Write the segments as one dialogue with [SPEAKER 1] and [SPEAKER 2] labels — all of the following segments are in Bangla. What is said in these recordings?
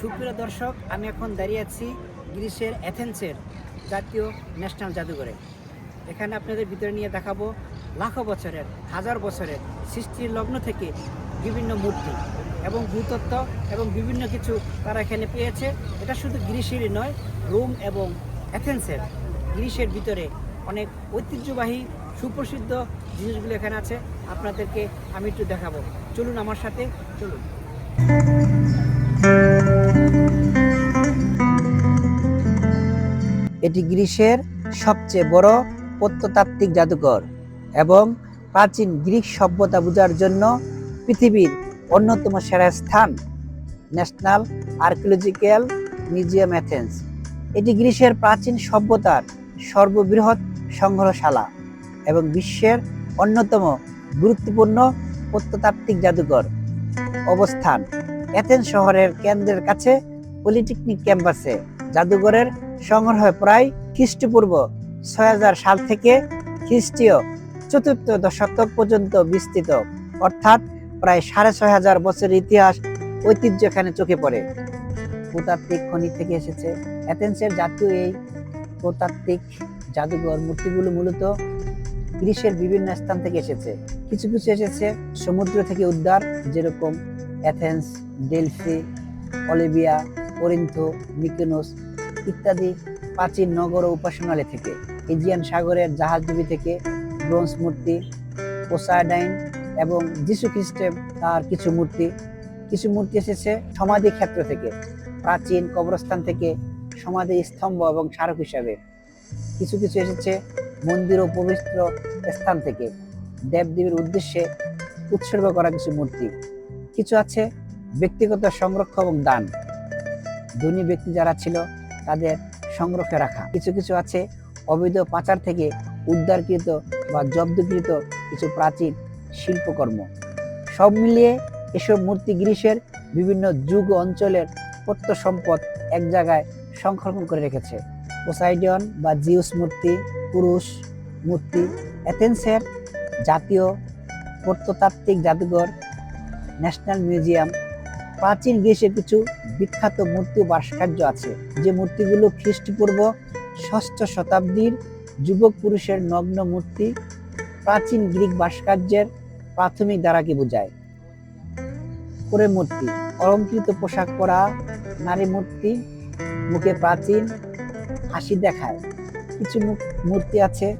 [SPEAKER 1] সুপ্রিয় দর্শক, আমি এখন দাঁড়িয়ে আছি গ্রিসের অ্যাথেন্সের জাতীয় ন্যাশনাল জাদুঘরে। এখানে আপনাদের ভিতরে নিয়ে দেখাবো লাখো বছরের, হাজার বছরের সৃষ্টির লগ্ন থেকে বিভিন্ন মূর্তি এবং ভূতত্ত্ব এবং বিভিন্ন কিছু তারা এখানে পেয়েছে। এটা শুধু গ্রিসেরই নয়, রোম এবং অ্যাথেন্সের। গ্রিসের ভিতরে অনেক ঐতিহ্যবাহী, সুপ্রসিদ্ধ জিনিসগুলো এখানে আছে। আপনাদেরকে আমি একটু দেখাবো। চলুন আমার সাথে, চলুন। এটি গ্রিসের সবচেয়ে বড় প্রত্নতাত্ত্বিক জাদুঘর এবং প্রাচীন গ্রিক সভ্যতা বোঝার জন্য পৃথিবীর অন্যতম সেরা স্থান ন্যাশনাল আর্কিওলজিক্যাল মিউজিয়াম অ্যাথেন্স এটি গ্রিসের প্রাচীন সভ্যতার সর্ববৃহৎ সংগ্রহশালা এবং বিশ্বের অন্যতম গুরুত্বপূর্ণ প্রত্নতাত্ত্বিক জাদুঘর। অবস্থান অ্যাথেন্স শহরের কেন্দ্রের কাছে পলিটেকনিক ক্যাম্পাসে জাদুঘরের সংগ্রহ প্রায় খ্রিস্টপূর্ব ছয় হাজার সাল থেকে খ্রিস্টীয় চতুর্থ শতক পর্যন্ত বিস্তৃত। অর্থাৎ প্রায় সাড়ে ছয় হাজার বছরের ইতিহাস ঐতিহ্য এখানে চোখে পড়ে। ভূতাত্ত্বিক খনি থেকে এসেছে। অ্যাথেন্সের জাতীয় এই ভূতাত্ত্বিক জাদুঘর মূর্তিগুলো মূলত গ্রিসের বিভিন্ন স্থান থেকে এসেছে। কিছু কিছু এসেছে সমুদ্র থেকে উদ্ধার, যেরকম অ্যাথেন্স ডেলফি অলিভিয়া করিন্থ মিকেনোস ইত্যাদি প্রাচীন নগর ও উপাসনালয় থেকে, এজিয়ান সাগরের জাহাজডুবি থেকে, ব্রোঞ্জ মূর্তি পোসাডাইন এবং যিশু খ্রিস্টের তার কিছু মূর্তি। কিছু মূর্তি এসেছে সমাধি ক্ষেত্র থেকে, প্রাচীন কবরস্থান থেকে সমাধি স্তম্ভ এবং স্মারক হিসাবে। কিছু কিছু এসেছে মন্দির ও পবিত্র স্থান থেকে, দেবদেবীর উদ্দেশ্যে উৎসর্গ করা কিছু মূর্তি। কিছু আছে? ব্যক্তিগত সংরক্ষণ এবং দান। ধনী ব্যক্তি যারা ছিল, তাদের সংরক্ষে রাখা। কিছু কিছু আছে, অবৈধ পাচার থেকে উদ্ধারকৃত বা জব্দকৃত কিছু প্রাচীন শিল্পকর্ম। সব মিলিয়ে এসব মূর্তি গ্রিসের বিভিন্ন যুগ অঞ্চলের প্রত্য সম্পদ এক জায়গায় সংরক্ষণ করে রেখেছে। পোসাইডন বা জিউস মূর্তি, পুরুষ মূর্তি, অ্যাথেন্সের জাতীয় প্রত্নতাত্ত্বিক জাদুঘর ন্যাশনাল মিউজিয়াম। প্রাচীন গ্রিসের কিছু বিখ্যাত মূর্তি ভাস্কর্য আছে। যে মূর্তিগুলো খ্রিস্টপূর্ব ষষ্ঠ শতাব্দীর যুবক পুরুষের নগ্ন মূর্তি প্রাচীন গ্রিক ভাস্কর্যের প্রাথমিক দ্বারাকে বোঝায়। করে মূর্তি, অলঙ্কৃত পোশাক পরা নারী মূর্তি, মুখে প্রাচীন হাসি দেখায়। কিছু মূর্তি আছে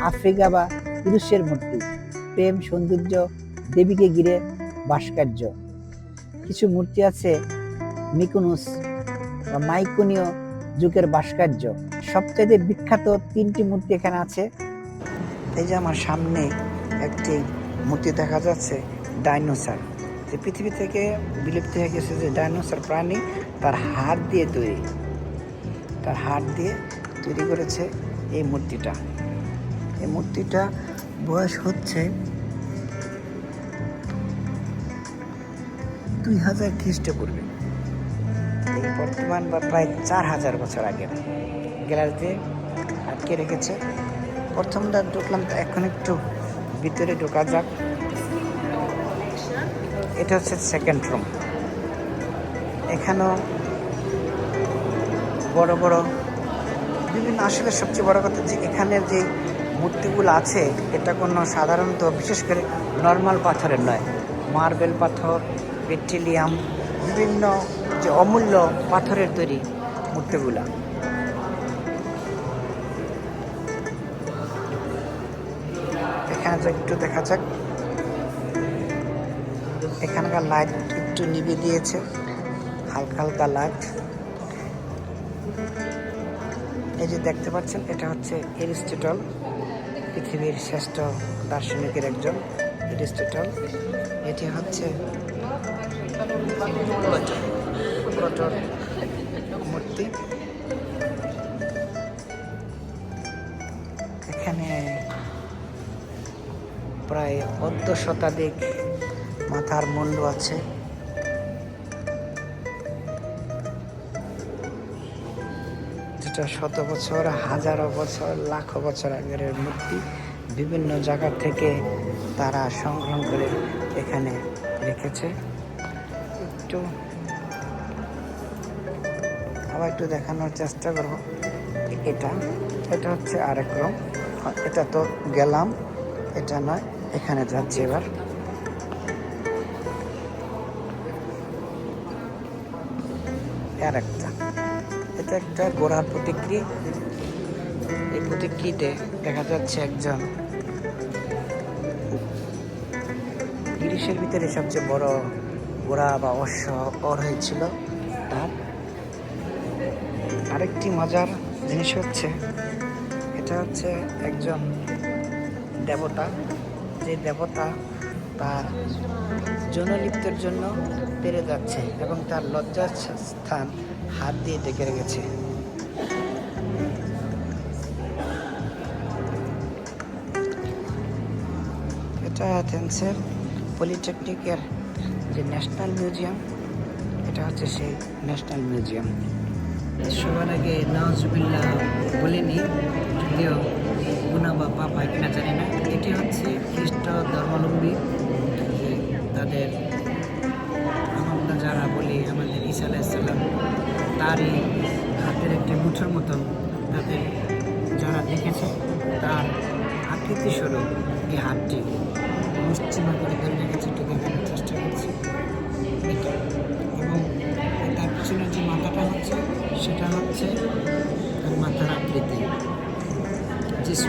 [SPEAKER 1] আফ্রিকা বা পুরুষের মূর্তি। প্রেম, সৌন্দর্য দেবীকে ঘিরে ভাস্কর্য। কিছু মূর্তি আছে মিকুনুস বা মাইকোনীয় যুগের ভাস্কর্য। সবচেয়ে বিখ্যাত তিনটি মূর্তি এখানে আছে। এই যে আমার সামনে একটি মূর্তি দেখা যাচ্ছে, ডাইনোসার। যে পৃথিবী থেকে বিলুপ্ত হয়ে গেছে যে ডাইনোসার প্রাণী, তার হাত দিয়ে তৈরি। তার হাত দিয়ে তৈরি করেছে এই মূর্তিটা। এই মূর্তিটা বয়স হচ্ছে দুই হাজার খ্রিস্টপূর্বে বর্তমান বা প্রায় চার হাজার বছর আগের গ্যালারিতে আটকে রেখেছে। প্রথমটা ঢুকলাম তো এখন একটু ভিতরে ঢোকা যাক। এটা হচ্ছে সেকেন্ড রুম এখানেও বড় বড় বিভিন্ন, আসলে সবচেয়ে বড় কথা যে এখানের যে মূর্তিগুলো আছে, এটা কোনো সাধারণত, বিশেষ করে নর্মাল পাথরের নয় মার্বেল পাথর পেট্রিলিয়াম, বিভিন্ন যে অমূল্য পাথরের তৈরি মূর্তিগুলা। এখানে একটু দেখা যাক। এখানকার লাইট একটু নিভে দিয়েছে, হালকা হালকা লাইট এই যে দেখতে পাচ্ছেন, এটা হচ্ছে এরিস্টটল, পৃথিবীর শ্রেষ্ঠ দার্শনিকের একজন এরিস্টটল। এটি হচ্ছে মূর্তি। এখানে প্রায় অর্ধ শতাধিক মাথার মুন্ড আছে। যেটা শত বছর, হাজারো বছর, লাখো বছর আগের মূর্তি। বিভিন্ন জায়গা থেকে তারা সংগ্রহ করে এখানে রেখেছে। একটু আবার একটু দেখানোর চেষ্টা করব। এটা এটা হচ্ছে আরেক রুম। এটা তো গেলাম, এটা নয়, এখানে যাচ্ছি এবার। আর একটা, এটা একটা গোড়ার প্রতিক্রিয়া এই প্রতিকৃতিতে দেখা যাচ্ছে একজন গিরিশের ভিতরে সবচেয়ে বড় ঘোড়া বা অশ্ব ওর হয়েছিল। তার আরেকটি মজার জিনিস হচ্ছে, এটা হচ্ছে একজন দেবতা। যে দেবতা তার যৌনলিপ্তের জন্য পেরে যাচ্ছে এবং তার লজ্জার স্থান হাত দিয়ে ডেকে রেখেছে। এটা অ্যাথেন্সের পলিটেকনিকের যে ন্যাশনাল মিউজিয়াম, এটা হচ্ছে সেই ন্যাশনাল মিউজিয়াম। সবার আগে নওয়াজবিল্লা বলিনি, যদিও গুনা বা পাপ হয় কিনা জানি না, এটি হচ্ছে খ্রিস্ট ধর্মাবলম্বী। তাদের আমরা যারা বলি আমাদের ঈসা আলাইসাল্লাম তারই হাতের একটি মুঠোর মতন তাদের যারা দেখেছে, তার আকৃতি স্বরূপ এই হাতটি মুষ্টিমা করে আকৃতি যিশু.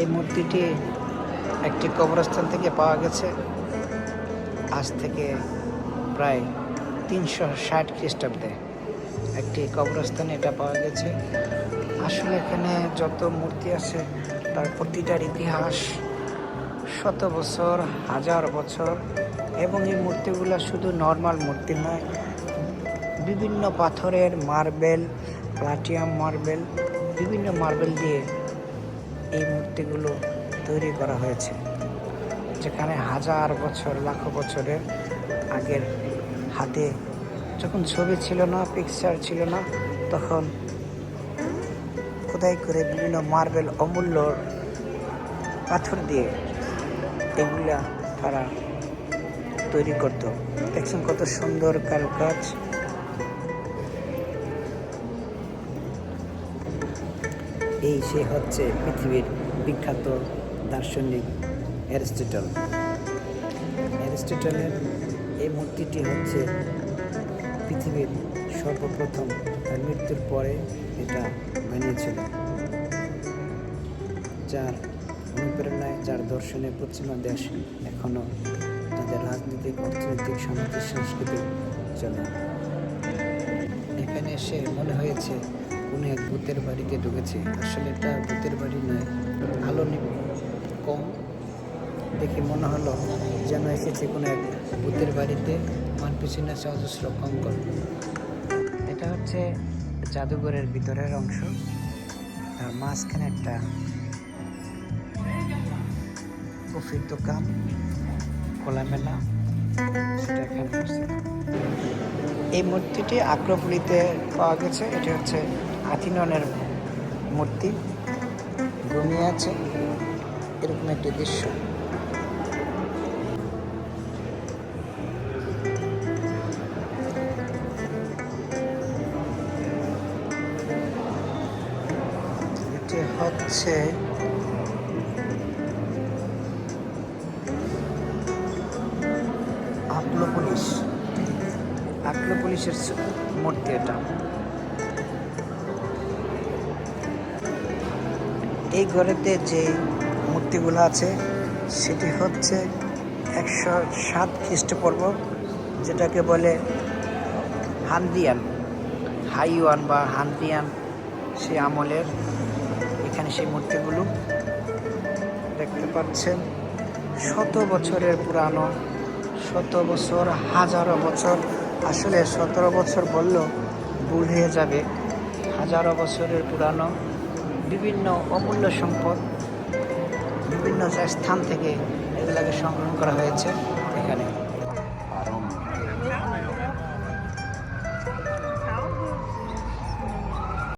[SPEAKER 1] এই মূর্তিটি একটি কবরস্থান থেকে পাওয়া গেছে। আজ থেকে প্রায় তিনশো ষাট খ্রিস্টাব্দে একটি কবরস্থানে এটা পাওয়া গেছে। আসলে এখানে যত মূর্তি আছে, তার প্রতিটার ইতিহাস শত বছর, হাজার বছর এবং এই মূর্তিগুলো শুধু নর্মাল মূর্তি নয়, বিভিন্ন পাথরের মার্বেল প্লাটিয়াম মার্বেল বিভিন্ন মার্বেল দিয়ে এই মূর্তিগুলো তৈরি করা হয়েছে, যেখানে হাজার বছর, লাখো বছরের আগের হাতে যখন ছবি ছিল না পিকচার ছিল না, তখন খোদাই করে বিভিন্ন মার্বেল অমূল্য পাথর দিয়ে এগুলা তারা তৈরি করতো। দেখছেন কত সুন্দর কারুকাজ। এই সে হচ্ছে পৃথিবীর বিখ্যাত দার্শনিক অ্যারিস্টটল। অ্যারিস্টটলের এই মূর্তিটি হচ্ছে পৃথিবীর সর্বপ্রথম তার মৃত্যুর পরে এটা বানিয়েছিল। যার অনুপ্রেরণায় যার দর্শনে পশ্চিমা দেশ এখনও তাদের রাজনৈতিক, অর্থনৈতিক, সামাজিক, সাংস্কৃতিক জন্য এখানে এসে মনে হয়েছে কোনো এক ভূতের বাড়িতে ঢুকেছে। আসলে এটা ভূতের বাড়ি নয়, আলো কম। দেখে মনে হলো যেন এসেছে কোনো এক ভূতের বাড়িতে আমার পিছনে আছে অজস্র কঙ্কর এটা হচ্ছে জাদুঘরের ভিতরের অংশ। আর মাঝখানে একটা কফির দোকান, খোলামেলা এই মূর্তিটি আক্রোপলিতে পাওয়া গেছে, এটি হচ্ছে আথিননের মূর্তি। ঘুমিয়ে আছে, এরকম একটি দৃশ্য। এটি হচ্ছে আক্লোপলিস আক্লোপলিসের মূর্তি এটা। এই ঘরেতে যে মূর্তিগুলো আছে, সেটি হচ্ছে একশো সাত খ্রিস্টপূর্ব, যেটাকে বলে হান্দিয়ান। হাইওয়ান বা হান্দিয়ান সেই আমলের এখানে সেই মূর্তিগুলো দেখতে পাচ্ছেন। শত বছরের পুরানো শত বছর, হাজারো বছর, আসলে সতেরো বছর বলল ভুল হয়ে যাবে। হাজারো বছরের পুরানো, বিভিন্ন অমূল্য সম্পদ, বিভিন্ন স্থান থেকে এগুলাকে সংগ্রহ করা হয়েছে এখানে।